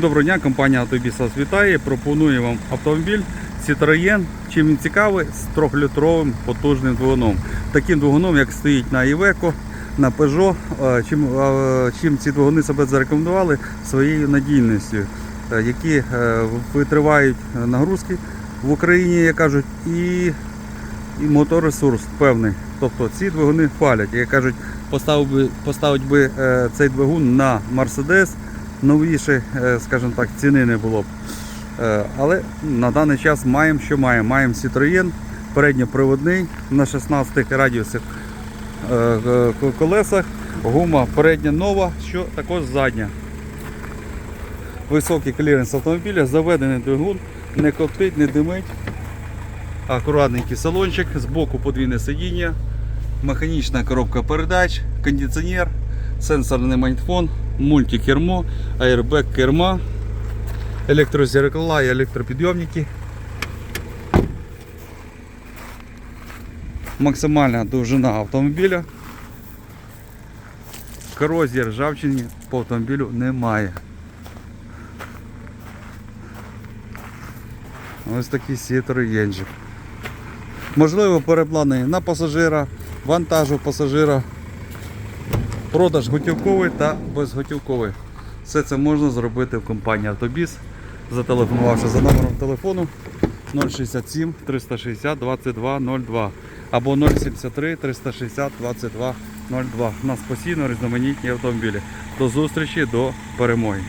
Доброго дня, компанія Автобіс вітає. Пропоную вам автомобіль Citroën. Чим він цікавий, з 3-літровим потужним двигуном. Таким двигуном, як стоїть на Iveco, на Peugeot. Чим, чим ці двигуни себе зарекомендували своєю надійністю, які е, витривають нагрузки в Україні, як кажуть, і, і моторесурс певний. Тобто ці двигуни фалять. Як кажуть, поставив би, поставить би е, цей двигун на Mercedes, новіше, скажімо так, ціни не було б. Е, Але на даний час маємо, що маємо. Маємо Citroën, передньоприводний на 16 радіусах е, е, колесах, гума передня нова, що також задня. Високий кліренс автомобіля, заведений двигун, не коптить, не димить. Акуратненький салончик, збоку подвійне сидіння, механічна коробка передач, кондиціонер, сенсорний магнітофон, мультикермо, аербек керма, електрозеркала і електропідйомники. Максимальна довжина автомобіля. Корозії ржавчини по автомобілю немає. Ось такий сітер єнджик. Можливо, переплани на пасажира, вантажу пасажира, продаж готівковий та безготівковий. Все це можна зробити в компанії Автобіс, зателефонувавши за номером телефону 067 360 22 02 або 073 360 22 02. У нас постійно різноманітні автомобілі. До зустрічі, до перемоги.